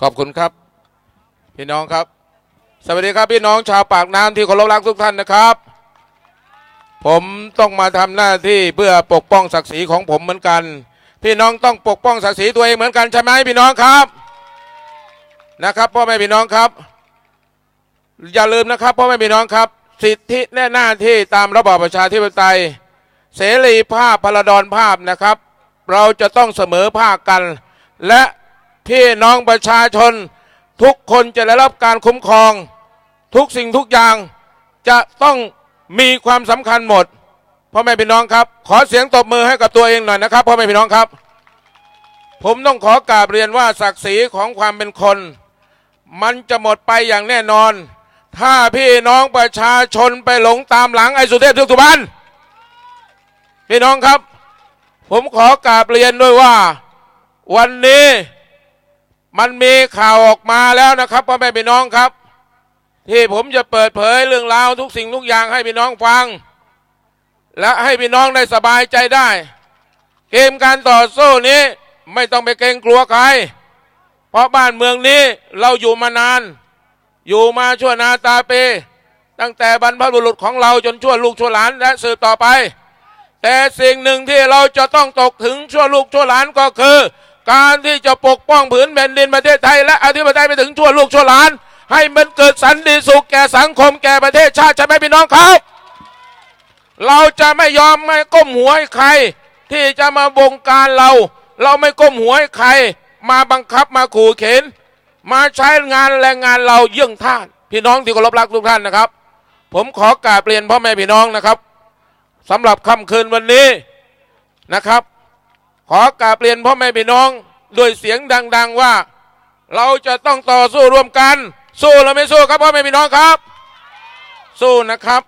ขอบคุณครับ พี่น้องครับ สวัสดีครับพี่น้องชาวปากน้ำที่เคารพรักทุกท่านนะครับ ผมต้องมาทำหน้าที่เพื่อปกป้องศักดิ์ศรีของผมเหมือนกัน พี่น้องต้องปกป้องศักดิ์ศรีตัวเองเหมือนกันใช่ไหมพี่น้องครับนะครับพ่อแม่พี่น้องครับ อย่าลืมนะครับพ่อแม่พี่น้องครับ สิทธิและหน้าที่ตามระบอบประชาธิปไตย เสรีภาพพลดรภาพนะครับ เราจะต้องเสมอภาคกัน และ พี่น้องประชาชน ทุกคนจะได้รับการคุ้มครอง ทุกสิ่งทุกอย่างจะต้องมีความสำคัญหมดพ่อแม่พี่น้องครับ ขอเสียงตบมือให้กับตัวเองหน่อยนะครับพ่อแม่พี่น้องครับ ผมต้องขอกราบเรียนว่าศักดิ์ศรีของความเป็นคน มันจะหมดไปอย่างแน่นอน ถ้าพี่น้องประชาชนไปหลงตามหลังไอ้สุเทพทือกสุบรรณพี่น้องครับ ผมขอกราบเรียนด้วยว่า วันนี้ มันมีข่าวออกมาแล้วนะครับพ่อแม่พี่น้องครับ ที่ผมจะเปิดเผยเรื่องราวทุกสิ่งทุกอย่างให้พี่น้องฟัง และให้พี่น้องได้สบายใจได้ เกมการต่อสู้นี้ไม่ต้องไปเกรงกลัวใคร เพราะบ้านเมืองนี้เราอยู่มานาน อยู่มาชั่วนาตาเป ตั้งแต่บรรพบุรุษของเราจนชั่วลูกชั่วหลานและสืบต่อไป แต่สิ่งหนึ่งที่เราจะต้องตกถึงชั่วลูกชั่วหลานก็คือ การที่จะปกป้องผืนแผ่นดินประเทศไทย และอธิปไตยไปถึงชั่วลูกชั่วหลาน ให้มันเกิดสันติสุขแก่สังคมแก่ประเทศชาติใช่ไหมพี่น้องครับ เราจะไม่ยอมไม่ก้มหัวให้ใคร ที่จะมาบงการเรา เราไม่ก้มหัวให้ใคร มาบังคับมาขู่เข็น มาใช้งานแรงงานเราเยี่ยงท่าน พี่น้องที่เคารพรักทุกท่านนะครับ ผมขอกราบเรียนพ่อแม่พี่น้องนะครับสำหรับค่ำคืนวันนี้นะครับ ขอกราบเรียนพ่อแม่พี่น้องด้วยเสียงดัง ๆว่า เราจะต้องต่อสู้ร่วมกัน สู้หรือไม่สู้ครับพ่อแม่พี่น้องครับ สู้นะครับ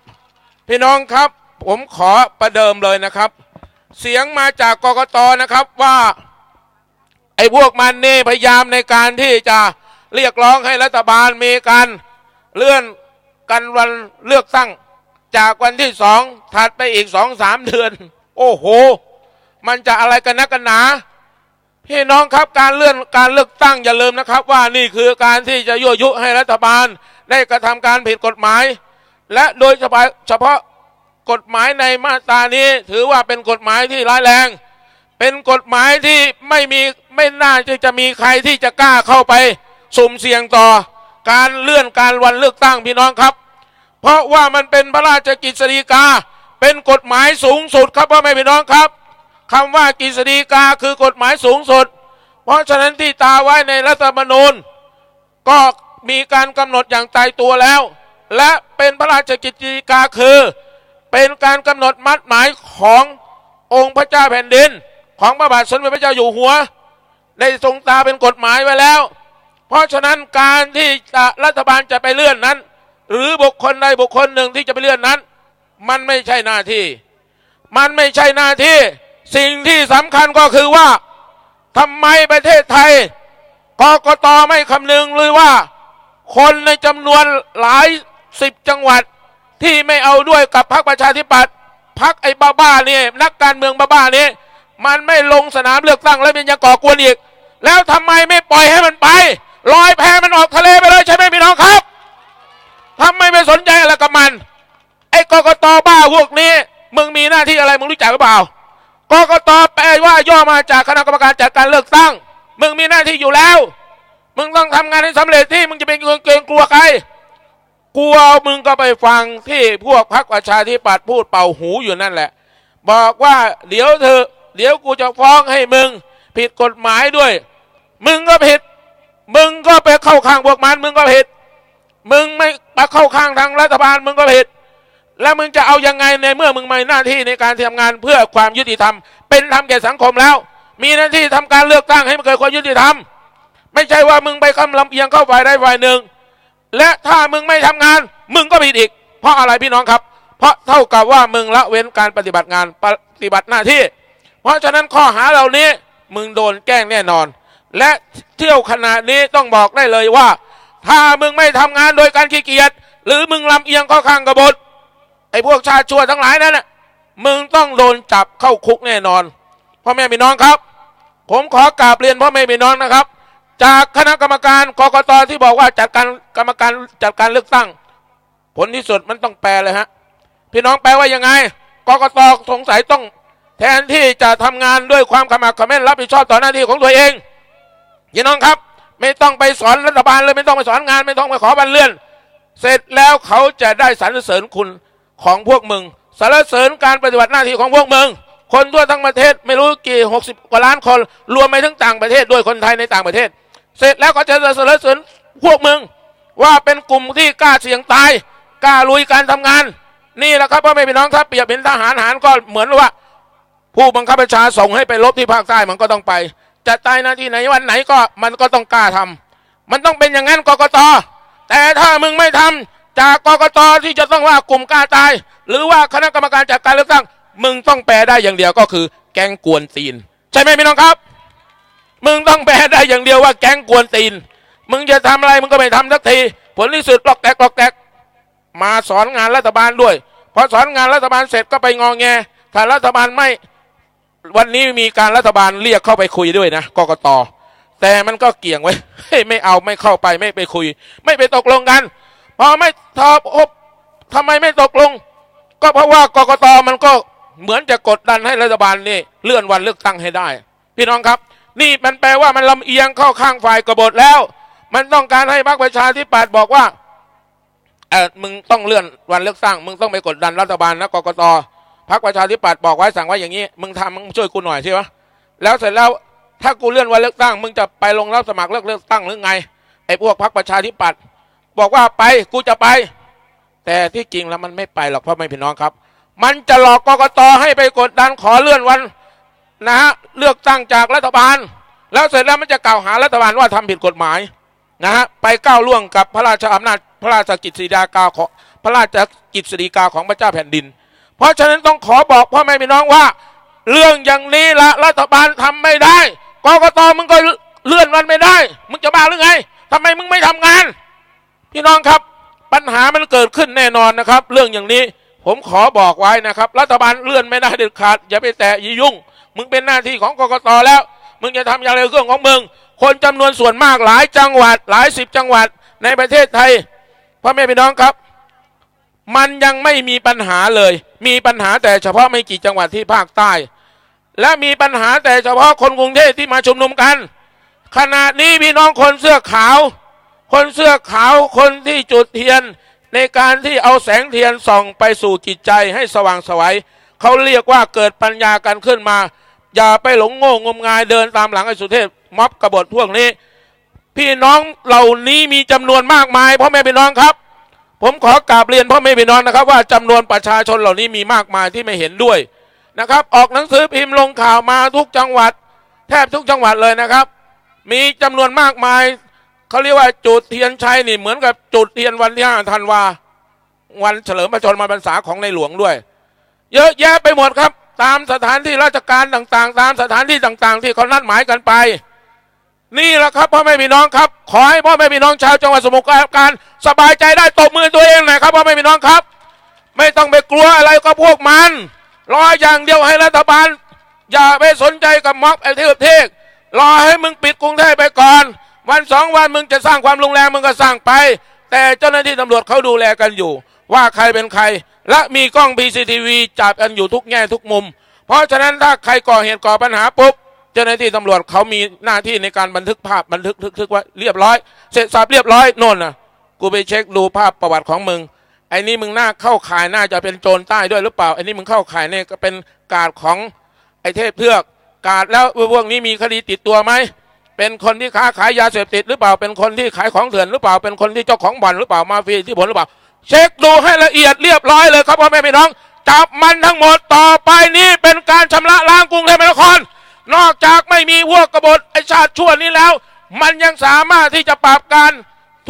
พี่น้องครับ ผมขอประเดิมเลยนะครับ เสียงมาจากกกตนะครับว่า ไอ้พวกมันนี่พยายามในการที่จะเรียกร้องให้รัฐบาลมีการเลื่อนกันวันเลือกตั้ง จากวันที่สองถัดไปอีกสองสามเดือน โอ้โห มันจะอะไรกันนักกันหนาพี่น้องครับการเลื่อนการเลือกตั้งอย่าลืมนะครับ ว่านี่คือการที่จะยั่วยุให้รัฐบาล ได้กระทำการผิดกฎหมาย และโดยเฉพาะกฎหมายในมาตรานี้ ถือว่าเป็นกฎหมายที่ร้ายแรง เป็นกฎหมายที่ไม่มีไม่น่าที่จะมีใครที่จะกล้าเข้าไป สุ่มเสี่ยงต่อ การเลื่อนการวันเลือกตั้งพี่น้องครับ เพราะว่ามันเป็นพระราชกฤษฎีกา เป็นกฎหมายสูงสุดครับพ่อแม่พี่น้องครับ คำว่ากฤษฎีกาคือกฎหมายสูงสุด เพราะฉะนั้นที่ตาไว้ในรัฐธรรมนูญ ก็มีการกำหนดอย่างตายตัวแล้ว และเป็นพระราชกิจฎีกาคือ เป็นการกำหนดมัดหมายขององค์พระเจ้าแผ่นดิน ของพระบาทสมเด็จพระเจ้าอยู่หัว ได้ทรงตาเป็นกฎหมายไว้แล้ว เพราะฉะนั้นการที่รัฐบาลจะไปเลื่อนนั้น หรือบุคคลใดบุคคลหนึ่งที่จะไปเลื่อนนั้น มันไม่ใช่หน้าที่ มันไม่ใช่หน้าที่ สิ่งที่สำคัญก็คือว่าทำไมประเทศไทยกกตไม่คำนึงเลยว่า คนในจำนวนหลายสิบจังหวัดที่ไม่เอาด้วยกับพรรคประชาธิปัตย์พรรคไอ้บ้าๆนี่นักการเมืองบ้าๆนี่มันไม่ลงสนามเลือกตั้งแล้วมันยังก่อกวนอีก แล้วทำไมไม่ปล่อยให้มันไปลอยแพมันออกทะเลไปเลยใช่ไหมพี่น้องครับทำไมไม่สนใจอะไรกับมัน ไอ้กกตบ้าพวกนี้ มึงมีหน้าที่อะไรมึงรู้จักหรือเปล่า กกตแปลว่าย่อมาจากคณะกรรมการจัดการเลือกตั้ง มึงมีหน้าที่อยู่แล้ว มึงต้องทำงานให้สำเร็จที่มึงจะเป็นเกรงกลัวใคร กลัวมึงก็ไปฟังที่พวกพรรคประชาธิปัตย์พูดเป่าหูอยู่นั่นแหละ บอกว่าเดี๋ยวเธอเดี๋ยวกูจะฟ้องให้มึง ผิดกฎหมายด้วย มึงก็ผิด มึงก็ไปเข้าข้างพวกมันมึงก็ผิด มึงไม่มาเข้าข้างทางรัฐบาลมึงก็ผิด แล้วมึงจะเอายังไงในเมื่อมึงมีหน้าที่ในการทำงานเพื่อความยุติธรรม เป็นธรรมแก่สังคมแล้ว มีหน้าที่ทำการเลือกตั้งให้มันเกิดความยุติธรรม ไม่ใช่ว่ามึงไปคำลำเอียงเข้าฝ่ายใดฝ่ายหนึ่ง และถ้ามึงไม่ทำงาน มึงก็ผิดอีก เพราะอะไรพี่น้องครับ เพราะเท่ากับว่ามึงละเว้นการปฏิบัติงานปฏิบัติหน้าที่ เพราะฉะนั้นข้อหาเหล่านี้มึงโดนแกล้งแน่นอน และเที่ยวขนาดนี้ต้องบอกได้เลยว่า ถ้ามึงไม่ทำงานโดยการขี้เกียจหรือมึงลำเอียงข้าข้างกบฏ ไอ้พวกชาติชั่วทั้งหลายนั่นน่ะมึงต้องโดนจับเข้าคุกแน่นอนพ่อแม่พี่น้องครับ ผมขอกราบเรียนพ่อแม่พี่น้องนะครับ จากคณะกรรมการกกตที่บอกว่าจัดการกรรมการจัดการเลือกตั้ง ผลที่สุดมันต้องแปลเลยฮะพี่น้องแปลว่ายังไงกกตสงสัยต้อง แทนที่จะทำงานด้วยความขมักขม้นรับผิดชอบต่อหน้าที่ของตัวเองพี่น้องครับ ไม่ต้องไปสอนรัฐบาลเลยไม่ต้องไปสอนงาน ไม่ต้องไปขอบันเลื่อน เสร็จแล้วเขาจะได้สรรเสริญคุณ ของพวกมึงสรรเสริญการปฏิบัติหน้าที่ของพวกมึง คนทั่วทั้งประเทศไม่รู้กี่หกสิบกว่าล้านคน รวมไปถึงต่างประเทศด้วยคนไทยในต่างประเทศ เสร็จแล้วก็จะสรรเสริญพวกมึง ว่าเป็นกลุ่มที่กล้าเสี่ยงตายกล้าลุยการทำงาน นี่แหละครับพ่อแม่พี่น้องถ้าเปรียบเป็นทหารหารก็เหมือนว่า ผู้บังคับบัญชาส่งให้ไปรบที่ภาคใต้มันก็ต้องไป จะตายหน้าที่ไหนวันไหนก็มันก็ต้องกล้าทำมันต้องเป็นอย่างนั้นกกตแต่ถ้ามึงไม่ทำ จากกกตที่จะต้องว่ากลุ่มกล้าตาย หรือว่าคณะกรรมการจัดการเลือกตั้ง มึงต้องแปลได้อย่างเดียวก็คือ แก๊งกวนตีน ใช่ไหมพี่น้องครับ มึงต้องแปลได้อย่างเดียวว่าแก๊งกวนตีน มึงจะทำอะไรมึงก็ไม่ทำสักที ผลที่สุดปลอกแตกปลอกแตกมาสอนงานรัฐบาลด้วยพอสอนงานรัฐบาลเสร็จก็ไปงองแงถ้ารัฐบาลไม่วันนี้มีการรัฐบาลเรียกเข้าไปคุยด้วยนะกกตแต่มันก็เกี่ยงไว้ไม่เอาไม่เข้าไปไม่ไปคุย ไม่ไปตกลงกัน พอไม่ทอบทำไมไม่ตกลง ก็เพราะว่ากกตมันก็เหมือนจะกดดันให้รัฐบาลนี่เลื่อนวันเลือกตั้งให้ได้ พี่น้องครับ นี่มันแปลว่ามันลำเอียงเข้าข้างฝ่ายกบฏแล้ว มันต้องการให้พรรคประชาธิปัตย์บอกว่าเออมึงต้องเลื่อนวันเลือกตั้ง มึงต้องไปกดดันรัฐบาลนะกกตพรรคประชาธิปัตย์บอกไว้สั่งไว้อย่างนี้ มึงทำมึงช่วยกูหน่อยใช่ไหมแล้วเสร็จแล้วถ้ากูเลื่อนวันเลือกตั้ง มึงจะไปลงรับสมัครเลือกเลือกตั้งหรือไงไอ้พวกพรรคประชาธิปัตย์ บอกว่าไปกูจะไป แต่ที่จริงแล้วมันไม่ไปหรอกพ่อแม่พี่น้องครับ มันจะหลอกกกตให้ไปกดดันขอเลื่อนวันนะฮะเลือกตั้งจากรัฐบาล แล้วเสร็จแล้วมันจะกล่าวหารัฐบาลว่าทำผิดกฎหมายนะฮะไปก้าวล่วงกับพระราชอำนาจพระราชกิจสีดากาของพระราชกิจสีกาของพระเจ้าแผ่นดิน เพราะฉะนั้นต้องขอบอกพ่อแม่พี่น้องว่า เรื่องอย่างนี้ละรัฐบาลทำไม่ได้กกตมึงก็เลื่อนวันไม่ได้ มึงจะบ้าหรือไงทำไมมึงไม่ทำงาน พี่น้องครับปัญหามันเกิดขึ้นแน่นอนนะครับ เรื่องอย่างนี้ผมขอบอกไว้นะครับ รัฐบาลเลื่อนไม่ได้เด็ดขาดอย่าไปแตะอย่ายุ่ง มึงเป็นหน้าที่ของกกตแล้ว มึงจะทำอย่างไรเรื่องของมึง คนจำนวนส่วนมากหลายจังหวัด หลายสิบจังหวัดในประเทศไทยพ่อแม่พี่น้องครับ มันยังไม่มีปัญหาเลย มีปัญหาแต่เฉพาะไม่กี่จังหวัดที่ภาคใต้ และมีปัญหาแต่เฉพาะคนกรุงเทพที่มาชุมนุมกัน ขณะนี้พี่น้องคนเสื้อขาว คนเสื้อขาวคนที่จุดเทียนในการที่เอาแสงเทียนส่องไปสู่จิตใจให้สว่างไสวัยเขาเรียกว่าเกิดปัญญากันขึ้นมา อย่าไปหลงโง่งมงายเดินตามหลังไอ้สุเทพม็อบกบฏพวกนี้ พี่น้องเหล่านี้มีจำนวนมากมายพ่อแม่พี่น้องครับ ผมขอกราบเรียนพ่อแม่พี่น้องนะครับ ว่าจำนวนประชาชนเหล่านี้มีมากมายที่ไม่เห็นด้วยนะครับ ออกหนังสือพิมพ์ลงข่าวมาทุกจังหวัด แทบทุกจังหวัดเลยนะครับ มีจำนวนมากมาย เขาเรียกว่าจุดเทียนชัยนี่เหมือนกับจุดเทียนวันที่ห้าธันวา วันเฉลิมพระชนมพรรษาของในหลวงด้วย เยอะแยะไปหมดครับ ตามสถานที่ราชการต่างๆ ตามสถานที่ต่างๆ ที่เขานัดหมายกันไป นี่แหละครับพ่อแม่พี่น้องครับ ขอให้พ่อแม่พี่น้องชาวจังหวัดสมุทรปราการสบายใจได้ตบมือตัวเองหน่อยครับพ่อแม่พี่น้องครับ ไม่ต้องไปกลัวอะไรก็พวกมันรออย่างเดียวให้รัฐบาล อย่าไปสนใจกับม็อบไอ้เทพเทกรอให้มึงปิดกรุงเทพไปก่อน วันสองวันมึงจะสร้างความรุนแรงมึงก็สร้างไป แต่เจ้าหน้าที่ตำรวจเขาดูแลกันอยู่ ว่าใครเป็นใคร และมีกล้อง BCTV จับกันอยู่ทุกแง่ทุกมุม เพราะฉะนั้นถ้าใครก่อเหตุก่อปัญหาปุ๊บเจ้าหน้าที่ตำรวจเขามีหน้าที่ในการบันทึกภาพบันทึกทึกทึกไว้เรียบร้อย เสร็จสับเรียบร้อยโน่นน่ะกูไปเช็คดูภาพประวัติของมึงไอ้นี่มึงน่าเข้าข่ายน่าจะเป็นโจรใต้ด้วยหรือเปล่าไอ้นี่มึงเข้าข่ายเนี่ยก็เป็นกาดของไอ้เทพเทือกกาดแล้วพวกนี้มีคดีติดตัวไหม เป็นคนที่ค้าขายยาเสพติดหรือเปล่าเป็นคนที่ขายของเถื่อนหรือเปล่าเป็นคนที่เจ้าของบ่อนหรือเปล่ามาเฟียที่ผลหรือเปล่า เช็คดูให้ละเอียดเรียบร้อยเลยครับพ่อแม่พี่น้อง จับมันทั้งหมดต่อไปนี้เป็นการชำระล้างกรุงเทพมหานคร นอกจากไม่มีพวกกบฏไอชาติชั่วนี้แล้ว มันยังสามารถที่จะปราบการ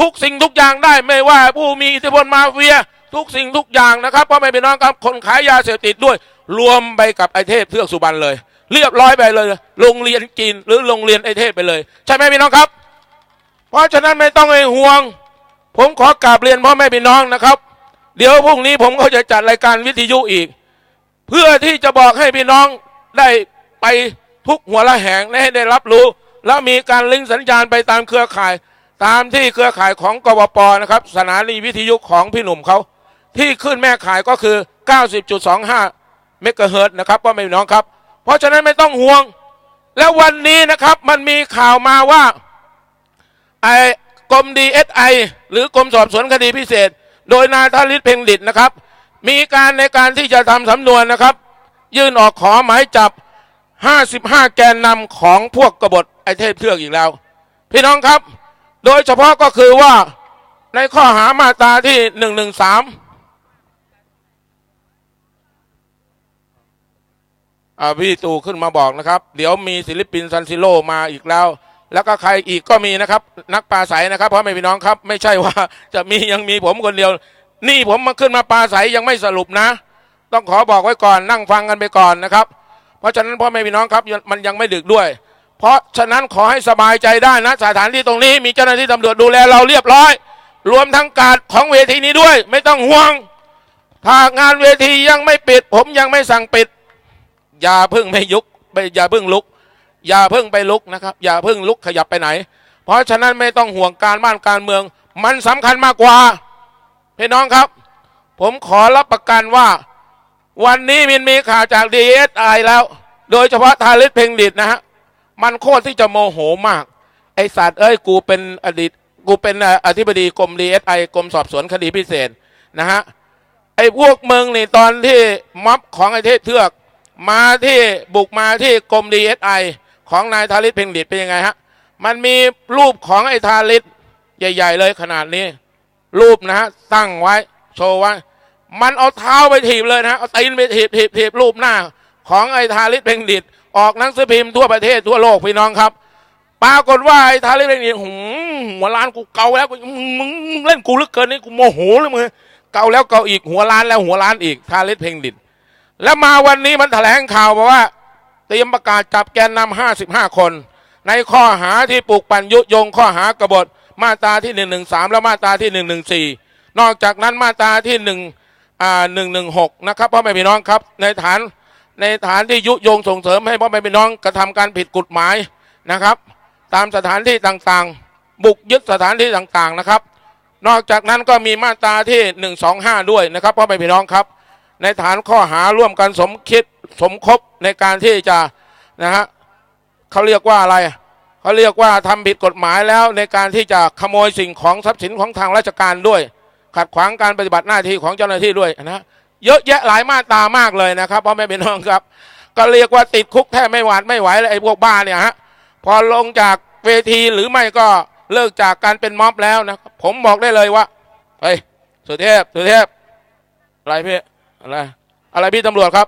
ทุกสิ่งทุกอย่างได้ไม่ว่าผู้มีอิทธิพลมาเฟียทุกสิ่งทุกอย่างนะครับพ่อแม่พี่น้องครับคนขายยาเสพติดด้วย รวมไปกับไอเทพเทือกสุบรรณเลย เรียบร้อยไปเลย โรงเรียนจีนหรือโรงเรียนไอเทพไปเลย ใช่ไหมพี่น้องครับ เพราะฉะนั้นไม่ต้องไอห่วง ผมขอกราบเรียนพ่อแม่พี่น้องนะครับ เดี๋ยวพรุ่งนี้ผมก็จะจัดรายการวิทยุอีก เพื่อที่จะบอกให้พี่น้องได้ไปทุกหัวละแหงและให้ได้รับรู้ แล้วมีการลิงก์สัญญาณไปตามเครือข่าย ตามที่เครือข่ายของกวปนะครับสถานีวิทยุของพี่หนุ่มเขาที่ขึ้นแม่ข่ายก็คือ 90.25 เมกะเฮิรตนะครับพ่อแม่พี่น้องครับ เพราะฉะนั้นไม่ต้องห่วง แล้ววันนี้นะครับมันมีข่าวมาว่าไอ้กรมดีเอสไอหรือกรมสอบสวนคดีพิเศษ โดยนายธาริศเพ็งดิตนะครับ มีการในการที่จะทำสำนวนนะครับ ยื่นออกขอหมายจับ 55 แกนนำของพวกกบฏไอเทพเทือกอีกแล้ว พี่น้องครับ โดยเฉพาะก็คือว่าในข้อหามาตราที่ 113อ่า พี่ตู่ขึ้นมาบอกนะครับ เดี๋ยวมีศิลปินซันซิโลมาอีกแล้ว แล้วก็ใครอีกก็มีนะครับ นักปราศัยนะครับเพราะไม่พี่น้องครับ ไม่ใช่ว่าจะมียังมีผมคนเดียว นี่ผมมาขึ้นมาปราศัยยังไม่สรุปนะ ต้องขอบอกไว้ก่อนนั่งฟังกันไปก่อนนะครับ เพราะฉะนั้นพ่อแม่พี่น้องครับมันยังไม่ดึกด้วย เพราะฉะนั้นขอให้สบายใจได้นะ สถานที่ตรงนี้มีเจ้าหน้าที่ตำรวจดูแลเราเรียบร้อย รวมทั้งการของเวทีนี้ด้วย ไม่ต้องห่วงถ้างานเวทียังไม่ปิด ผมยังไม่สั่งปิด อย่าเพิ่งไม่ยุกไม่อย่าเพิ่งลุก อย่าเพิ่งไปลุกนะครับ อย่าเพิ่งลุกขยับไปไหน เพราะฉะนั้นไม่ต้องห่วงการบ้านการเมือง มันสำคัญมากกว่าพี่น้องครับ ผมขอรับประกันว่า วันนี้มันมีข่าวจากดีเอสไอแล้ว โดยเฉพาะทาริสเพ่งดิตนะฮะมันโคตรที่จะโมโหมาก ไอสัตว์เอ้ยกูเป็นอดีตกูเป็นอธิบดีกรมดีเอสไอกรมสอบสวนคดีพิเศษนะฮะไอ้พวกมึงนี่ตอนที่ม็อบของไอ้เทพเทือก มาที่บุกมาที่กรมดีเอสไอของนายทาริสเพ่งดิตเป็นยังไงฮะ มันมีรูปของไอ้ทาริสใหญ่ ๆ เลยขนาดนี้ รูปนะฮะตั้งไว้ โชว์ไว้ มันเอาเท้าไปถีบเลยนะฮะเอาตีนไปถีบถีบถีบรูปหน้า ของไอ้ทาริสเพ่งดิตออกหนังสือพิมพ์ทั่วประเทศทั่วโลกพี่น้องครับปรากฏว่าไอ้ทาริสเพ่งดิตหูหัวล้านกูเกาแล้วกูมึงเล่นกูลือเกินนี่กูโมโหเลยมึงเกาแล้วเกาอีกหัวล้านแล้วหัวล้านอีกทาริสเพ่งดิต แล้วมาวันนี้มันแถลงข่าวบอกว่า เตรียมประกาศจับแกนนำ55คน ในข้อหาที่ปลูกปั่นยุยงข้อหากบฏมาตราที่113และมาตราที่114นอกจากนั้นมาตราที่1อ่า116นะครับพ่อแม่พี่น้องครับ ในฐานในฐานที่ยุยงส่งเสริมให้พ่อแม่พี่น้องกระทำการผิดกฎหมายนะครับ ตามสถานที่ต่างๆ บุกยึดสถานที่ต่างๆนะครับ นอกจากนั้นก็มีมาตราที่ 125 ด้วยนะครับพ่อแม่พี่น้องครับ ในฐานข้อหาร่วมกันสมคิดสมคบในการที่จะนะฮะเขาเรียกว่าอะไรเขาเรียกว่าทำผิดกฎหมายแล้วในการที่จะขโมยสิ่งของทรัพย์สินของทางราชการด้วย ขัดขวางการปฏิบัติหน้าที่ของเจ้าหน้าที่ด้วยนะเยอะแยะหลายมาตรามากเลยนะครับพ่อแม่พี่น้องครับ ก็เรียกว่าติดคุกแทบไม่หวาดไม่ไหวเลยไอ้พวกบ้าเนี่ยฮะพอลงจากเวทีหรือไม่ก็เลิกจากการเป็นม็อบแล้วนะผมบอกได้เลยว่าเฮ้ยสุเทพสุเทพอะไรพี่ อะไรอะไรพี่ตำรวจครับ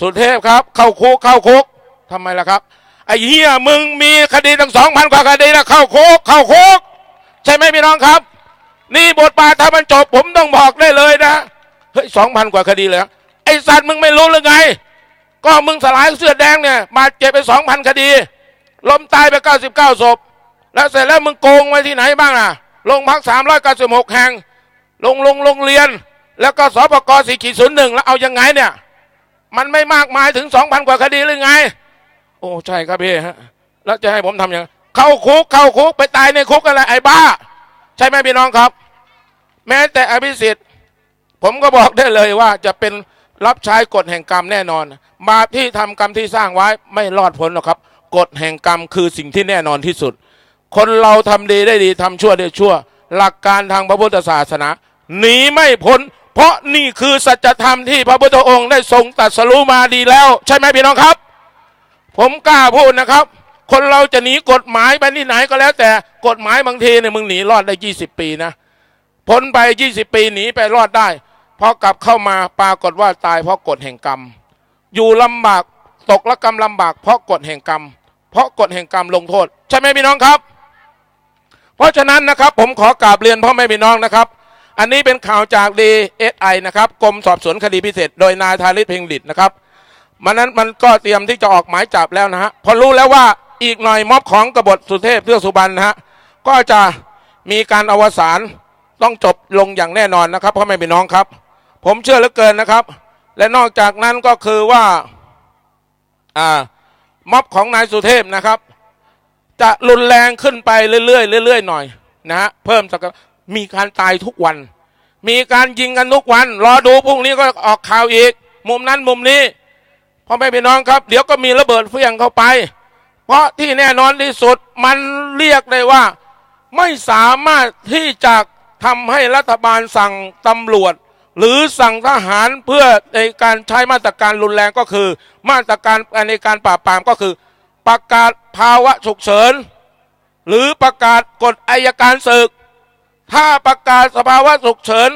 สุเทพครับ เข้าคุกเข้าคุกทำไมล่ะครับไอ้เหี้ยมึงมีคดีตั้งสองพันกว่าคดีแล้วเข้าคุกเข้าคุกใช่ไหมพี่น้องครับ นี่บทบาทถ้ามันจบผมต้องบอกได้เลยนะเฮ้ยสองพันกว่าคดีเลยเหรอไอ้สัตว์มึงไม่รู้หรือไง ก็มึงสลายเสื้อแดงเนี่ยมาเจ็บไปสองพันคดี ล้มตายไปเก้าสิบเก้าศพ แล้วเสร็จแล้วมึงโกงไว้ที่ไหนบ้างล่ะโรงพักสามร้อยเก้าสิบหกแห่งลงลงโรงเรียน แล้วก็สปกสี่ขีดศูนย์หนึ่งแล้วเอายังไงเนี่ย มันไม่มากมายถึงสองพันกว่าคดีหรือไง โอ้ใช่ครับพี่ฮะแล้วจะให้ผมทำยังไงเข้าคุกเข้าคุกไปตายในคุกอะไรไอ้บ้า ใช่ไหมพี่น้องครับ แม้แต่อภิสิทธิ์ ผมก็บอกได้เลยว่าจะเป็นรับใช้กฎแห่งกรรมแน่นอนบาที่ทำกรรมที่สร้างไว้ไม่รอดพ้นหรอกครับกฎแห่งกรรมคือสิ่งที่แน่นอนที่สุด คนเราทำดีได้ดีทำชั่วได้ชั่ว หลักการทางพระพุทธศาสนาหนีไม่พ้น เพราะนี่คือสัจธรรมที่พระพุทธองค์ได้ทรงตรัสรู้มาดีแล้ว ใช่ไหมพี่น้องครับ ผมกล้าพูดนะครับ คนเราจะหนีกฎหมายไปที่ไหนก็แล้ว แต่กฎหมายบางทีเนี่ยมึงหนีรอดได้ยี่สิบปีนะพ้นไปยี่สิบปีหนีไปรอดได้พอกลับเข้ามาปรากฏว่าตายเพราะกฎแห่งกรรม อยู่ลำบากตกละกรรมลำบากเพราะกฎแห่งกรรม เพราะกฎแห่งกรรมลงโทษ ใช่ไหมพี่น้องครับ เพราะฉะนั้นนะครับ ผมขอกราบเรียนพ่อแม่พี่น้องนะครับ อันนี้เป็นข่าวจาก DSI นะครับกรมสอบสวนคดีพิเศษ โดยนายธาริศเพ็งดิตนะครับมันนั้นมันก็เตรียมที่จะออกหมายจับแล้วนะฮะพอรู้แล้วว่าอีกหน่อยม็อบของกบฏสุเทพเทือกสุบรรณนะฮะก็จะมีการอวสานต้องจบลงอย่างแน่นอนนะครับพ่อแม่พี่น้องครับ ผมเชื่อเหลือเกินนะครับ และนอกจากนั้นก็คือว่าอ่าม็อบของนายสุเทพนะครับ จะรุนแรงขึ้นไปเรื่อยๆเรื่อยๆหน่อยนะฮะเพิ่มสัก มีการตายทุกวัน มีการยิงกันทุกวัน รอดูพรุ่งนี้ก็ออกข่าวอีก มุมนั้นมุมนี้พ่อแม่พี่น้องครับ เดี๋ยวก็มีระเบิดเฟี้ยงเข้าไป เพราะที่แน่นอนที่สุดมันเรียกได้ว่า ไม่สามารถที่จะทำให้รัฐบาลสั่งตำรวจ หรือสั่งทหารเพื่อในการใช้มาตรการรุนแรงก็คือ มาตรการในการปราบปรามก็คือ ประกาศภาวะฉุกเฉินหรือประกาศกฎอายการศึก ถ้าประกาศสภาวะฉุกเฉิน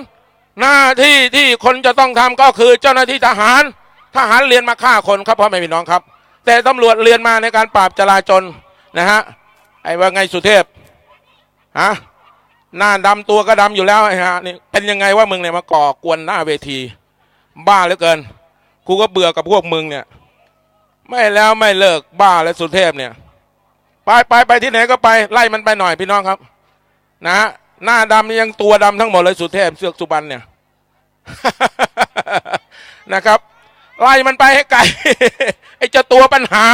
หน้าที่ที่คนจะต้องทำก็คือเจ้าหน้าที่ทหาร ทหารเรียนมาฆ่าคนครับพ่อแม่พี่น้องครับ แต่ตำรวจเรียนมาในการปราบจราจรนะฮะไอ้ว่าไงสุเทพฮะหน้าดำตัวก็ดำอยู่แล้วไอ้ฮะนี่เป็นยังไงว่ามึงเนี่ยมาก่อกวนหน้าเวที บ้าเหลือเกินกูก็เบื่อกับพวกมึงเนี่ย ไม่แล้วไม่เลิกบ้าและสุเทพเนี่ย ไปไปไปที่ไหนก็ไปไล่มันไปหน่อยพี่น้องครับ นะฮะ หน้าดำนี่ยังตัวดำทั้งหมดเลยสุเทพเสือกสุบรรณเนี่ยนะครับไล่มันไปให้ไกลไอ้เจ้าตัวปัญหา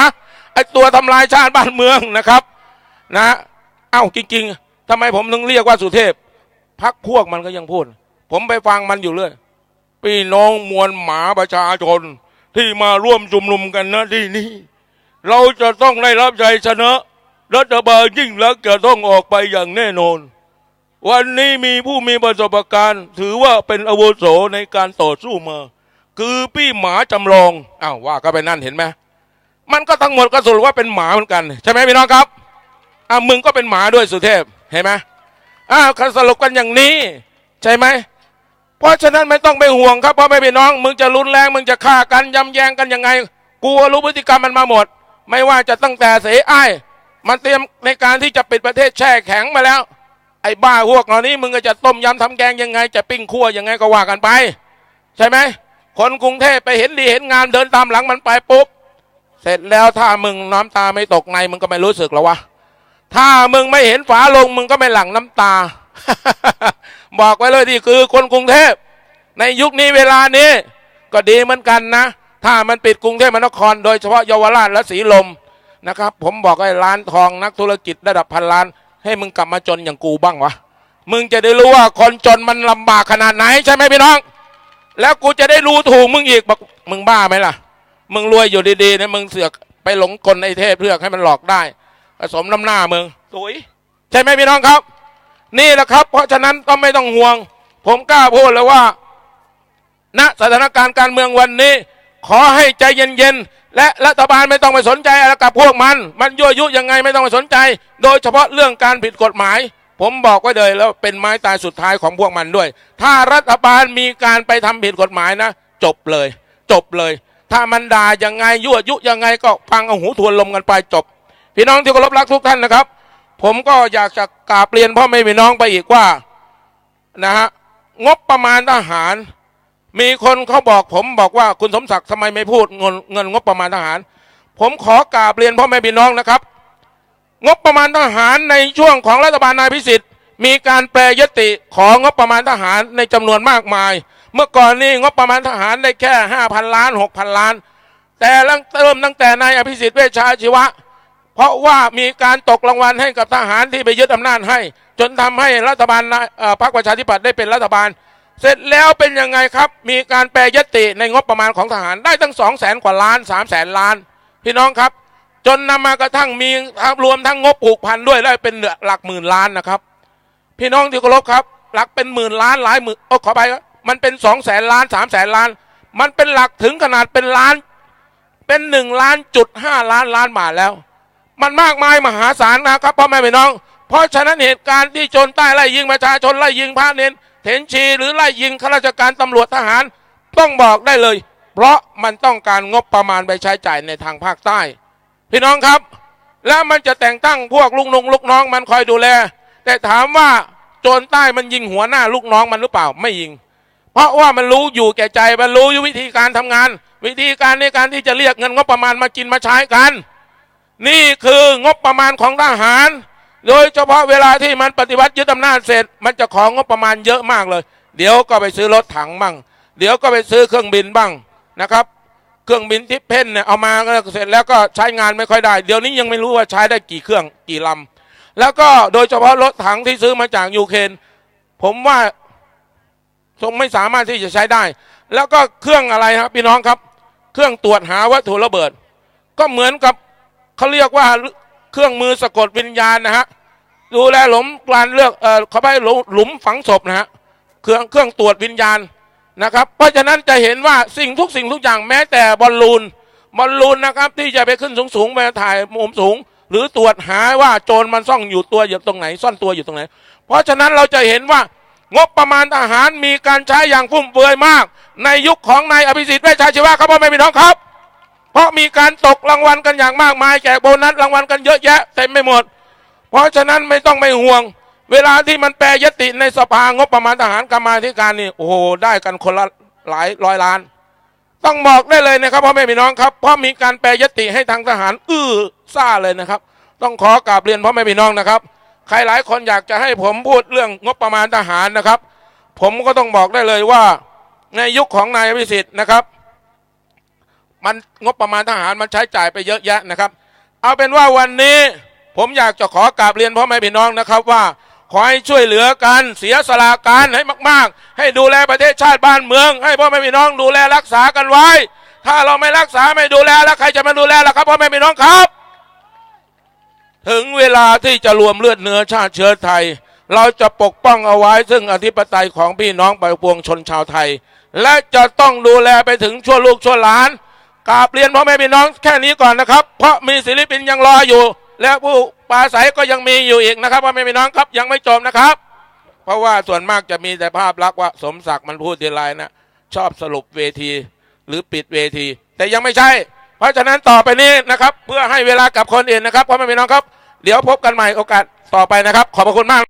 ไอ้ตัวทำลายชาติบ้านเมืองนะครับ นะเอ้าจริง ๆทำไมผมถึงเรียกว่าสุเทพพักพวกมันก็ยังพูด ผมไปฟังมันอยู่เรื่อยพี่น้องมวลหมาประชาชนที่มาร่วมชุมนุมกันนะที่นี่เราจะต้องได้รับชัยชนะรัฐบาลยิ่งรักษณ์จะต้องออกไปอย่างแน่นอน วันนี้มีผู้มีประสบการณ์ ถือว่าเป็นอาวุโสในการต่อสู้มา คือพี่หมาจำลองอ้าวว่าก็ไปนั่นเห็นไหมมันก็ทั้งหมดก็สรุปว่าเป็นหมาเหมือนกัน ใช่ไหมพี่น้องครับอ้าวมึงก็เป็นหมาด้วยสุเทพเห็นไหมอ้าวเขาสรุปกันอย่างนี้ ใช่ไหมเพราะฉะนั้นไม่ต้องไปห่วงครับเพ่อแม่พี่น้อง มึงจะรุนแรงมึงจะฆ่ากันยำแยงกันยังไงกูรู้พฤติกรรมมันมาหมด ไม่ว่าจะตั้งแต่เสอ้ายมันเตรียมในการที่จะปิดประเทศแช่แข็งมาแล้ว ไอ้บ้าพวกเหล่านี้มึงก็จะต้มยำทำแกงยังไง จะปิ้งคั่วยังไงก็ว่ากันไป ใช่ไหมคนกรุงเทพไปเห็นดีเห็นงามเดินตามหลังมันไปปุ๊บเสร็จแล้วถ้ามึงน้ำตาไม่ตกในมึงก็ไม่รู้สึกหรอวะถ้ามึงไม่เห็นฝาลงมึงก็ไม่หลั่งน้ำตา บอกไว้เลยที่คือคนกรุงเทพในยุคนี้เวลานี้ ก็ดีเหมือนกันนะ ถ้ามันปิดกรุงเทพมหานคร โดยเฉพาะเยาวราชและสีลมนะครับ ผมบอกให้ร้านทองนักธุรกิจระดับพันล้าน ให้มึงกลับมาจนอย่างกูบ้างวะมึงจะได้รู้ว่าคนจนมันลำบากขนาดไหนใช่ไหมพี่น้อง แล้วกูจะได้รู้ถูกมึงอีกบอกมึงบ้าไหมล่ะ มึงรวยอยู่ดีๆนะมึงเสือกไปหลงกลในเทพเพื่อให้มันหลอกได้ผสมน้ำหน้ามึงตุยใช่ไหมพี่น้องครับ นี่แหละครับ เพราะฉะนั้นก็ไม่ต้องห่วง ผมกล้าพูดเลยว่าณสถานการณ์การเมืองวันนี้ ขอให้ใจเย็นๆ และรัฐบาลไม่ต้องไปสนใจอะไรกับพวกมัน มันยั่วยุยังไงไม่ต้องไปสนใจ โดยเฉพาะเรื่องการผิดกฎหมาย ผมบอกไว้เลยแล้วเป็นไม้ตายสุดท้ายของพวกมันด้วย ถ้ารัฐบาลมีการไปทำผิดกฎหมายนะ จบเลย จบเลย ถ้ามันด่ายังไงยั่วยุยังไงก็ฟังเอาหูทวนลมกันไปจบ พี่น้องที่เคารพรักทุกท่านนะครับ ผมก็อยากจะกราบเรียนพ่อแม่พี่น้องไปอีกว่านะฮะงบประมาณทหาร มีคนเขาบอกผมบอกว่าคุณสมศักดิ์ทำไมไม่พูดเงินเงินงบประมาณทหาร ผมขอกราบเรียนพ่อแม่พี่น้องนะครับ งบประมาณทหารในช่วงของรัฐบาลนายพิสิทธิ์ มีการแปรยติของงบประมาณทหารในจำนวนมากมาย เมื่อก่อนนี้งบประมาณทหารได้แค่ห้าพันล้านหกพันล้าน แต่เริ่มตั้งแต่นายอภิสิทธิ์เวชชาชีวะ เพราะว่ามีการตกรางวัลให้กับทหารที่ไปยึดอำนาจให้ จนทำให้รัฐบาลพรรคประชาธิปัตย์ได้เป็นรัฐบาล เสร็จแล้วเป็นยังไงครับ มีการแปรยติในงบประมาณของทหารได้ตั้งสองแสนกว่าล้านสามแสนล้าน พี่น้องครับ จนนำมากระทั่งมีรวมทั้งงบผูกพันด้วยแล้เป็นหลักหมื่นล้านนะครับ พี่น้องที่เคารพครับ หลักเป็นหมื่นล้านหลายหมื่นโอ้ขอไปมันเป็นสองแสนล้านสามแสนล้าน มันเป็นหลักถึงขนาดเป็นล้าน เป็นหนึ่งล้านจุดห้าล้านล้านบาทแล้ว มันมากมายมหาศาลนะครับพ่อแม่พี่น้อง เพราะฉะนั้นเหตุการณ์ที่โจรใต้ไล่ยิงประชาชนไล่ยิงพระเนน เถนชีหรือไล่ยิงข้าราชการตำรวจทหาร ต้องบอกได้เลย เพราะมันต้องการงบประมาณไปใช้จ่ายในทางภาคใต้ พี่น้องครับ แล้วมันจะแต่งตั้งพวกลูกน้องลูกน้องมันคอยดูแล แต่ถามว่าโจรใต้มันยิงหัวหน้าลูกน้องมันหรือเปล่าไม่ยิง เพราะว่ามันรู้อยู่แก่ใจมันรู้อยู่วิธีการทำงาน วิธีการในการที่จะเรียกเงินงบประมาณมากินมาใช้กัน นี่คืองบประมาณของทหาร โดยเฉพาะเวลาที่มันปฏิวัติยึดอำนาจเสร็จ มันจะของงบประมาณเยอะมากเลย เดี๋ยวก็ไปซื้อรถถังบ้าง เดี๋ยวก็ไปซื้อเครื่องบินบ้างนะครับ เครื่องบินทิพเพนเนี่ยเอามาก็เสร็จแล้วก็ใช้งานไม่ค่อยได้ เดี๋ยวนี้ยังไม่รู้ว่าใช้ได้กี่เครื่องกี่ลำแล้วก็โดยเฉพาะรถถังที่ซื้อมาจากยูเครนผมว่าคงไม่สามารถที่จะใช้ได้ แล้วก็เครื่องอะไรครับพี่น้องครับ เครื่องตรวจหาวัตถุระเบิด ก็เหมือนกับเขาเรียกว่า เครื่องมือสะกดวิญญาณนะฮะดูแลหลุมการเลือกเออเขาไปหลุมหลุมฝังศพนะฮะเครื่องเครื่องตรวจวิญญาณนะครับ เพราะฉะนั้นจะเห็นว่าสิ่งทุกสิ่งทุกอย่างแม้แต่บอลลูนบอลลูนนะครับที่จะไปขึ้นสูงสูงไปถ่ายมุมสูง หรือตรวจหาว่าโจรมันซ่องอยู่ตัวอยู่ตรงไหน ซ่อนตัวอยู่ตรงไหน เพราะฉะนั้นเราจะเห็นว่างบประมาณทหารมีการใช้อย่างฟุ่มเฟือยมาก ในยุคของนายอภิสิทธิ์เวชชาชีวะครับพ่อแม่พี่น้องครับ เพราะมีการตกรางวัลกันอย่างมากมายแจกโบนัสรางวัลกันเยอะแยะเต็มไปหมด เพราะฉะนั้นไม่ต้องไม่ห่วง เวลาที่มันแปรยติในสภางบประมาณทหารกรรมาธิการนี่โอ้โหได้กันคนละหลายร้อยล้าน ต้องบอกได้เลยนะครับพ่อแม่พี่น้องครับเพราะมีการแปรยติให้ทางทหาร อื้อซ่าเลยนะครับ ต้องขอกราบเรียนพ่อแม่พี่น้องนะครับ ใครหลายคนอยากจะให้ผมพูดเรื่องงบประมาณทหารนะครับ ผมก็ต้องบอกได้เลยว่า ในยุคของนายอภิสิทธิ์นะครับ มันงบประมาณทหารมันใช้จ่ายไปเยอะแยะนะครับ เอาเป็นว่าวันนี้ผมอยากจะขอกราบเรียนพ่อแม่พี่น้องนะครับว่าขอให้ช่วยเหลือกันเสียสละกันให้มาก ๆ ให้ดูแลประเทศชาติบ้านเมือง ให้พ่อแม่พี่น้องดูแลรักษากันไว้ ถ้าเราไม่รักษาไม่ดูแลแล้วใครจะมาดูแลล่ะครับพ่อแม่พี่น้องครับ ถึงเวลาที่จะรวมเลือดเนื้อชาติเชื้อไทย เราจะปกป้องเอาไว้ ซึ่งอธิปไตยของพี่น้องประปวงชนชาวไทย และจะต้องดูแลไปถึงชั่วลูกชั่วหลาน กราบเรียนพ่อแม่พี่น้องแค่นี้ก่อนนะครับ เพราะมีศิลปินยังรออยู่ และผู้ปราศัยก็ยังมีอยู่อีกนะครับพ่อแม่พี่น้องครับยังไม่จบนะครับ เพราะว่าส่วนมากจะมีแต่ภาพลักษณ์ว่าสมศักดิ์มันพูดทีไรนะชอบสรุปเวทีหรือปิดเวที แต่ยังไม่ใช่ เพราะฉะนั้นต่อไปนี้นะครับ เพื่อให้เวลากับคนอื่นนะครับพ่อแม่พี่น้องครับ เดี๋ยวพบกันใหม่โอกาสต่อไปนะครับ ขอบพระคุณมาก